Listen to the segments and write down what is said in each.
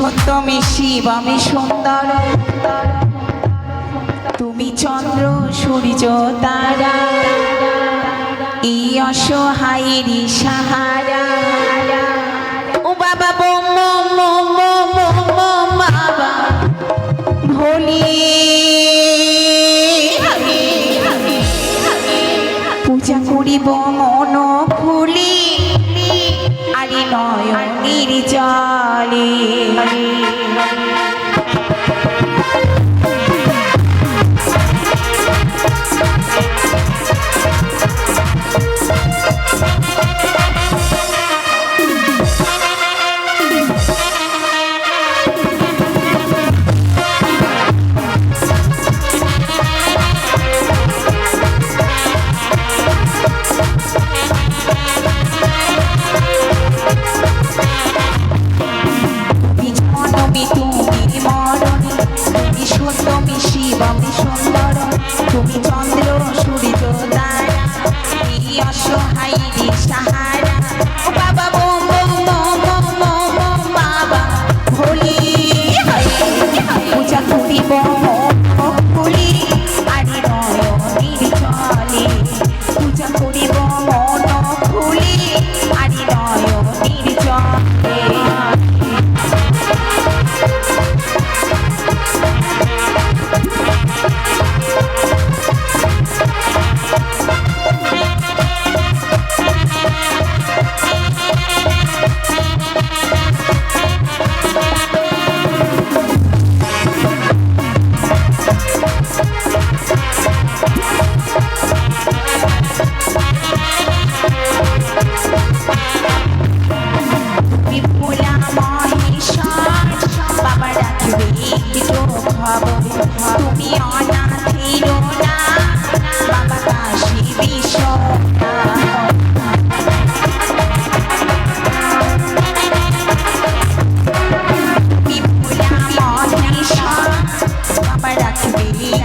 সত্য আমি শিব আমি সুন্দর। তুমি চন্দ্র, সূর্য, তারা। এই অসহায়েরই সাহারা। ও বাবা বো বাবা। ভোলিয়ে নয়নের জলে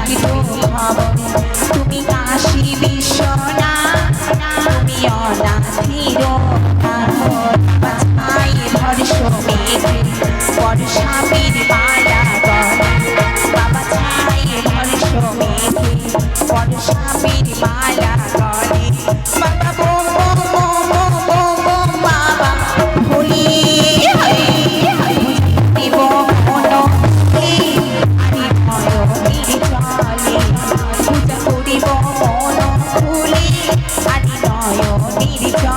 keep on আজ নয় নির্জন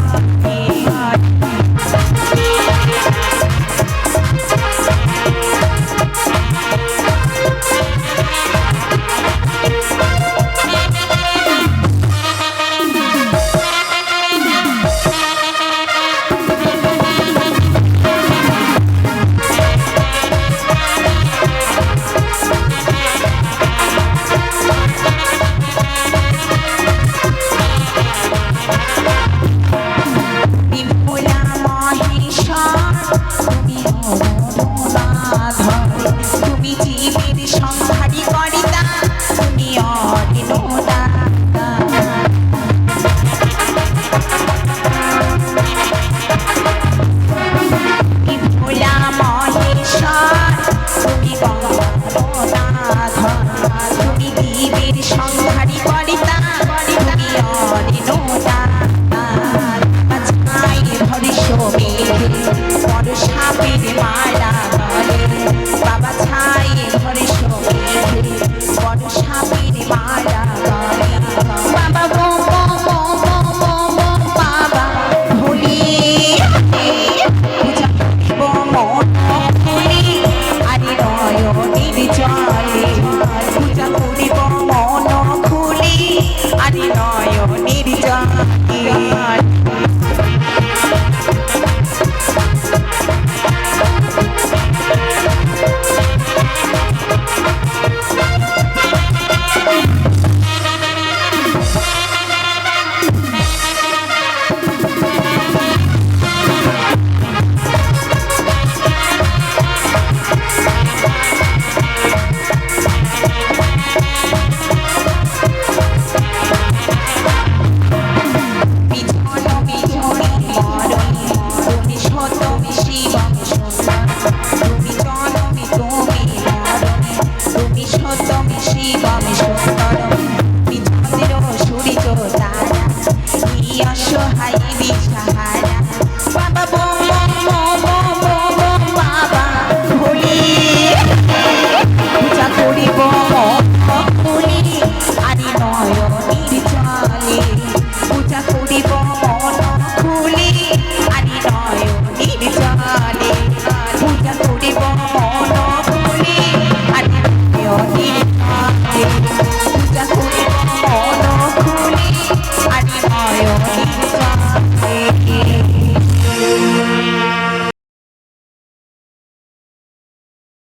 What a happy demise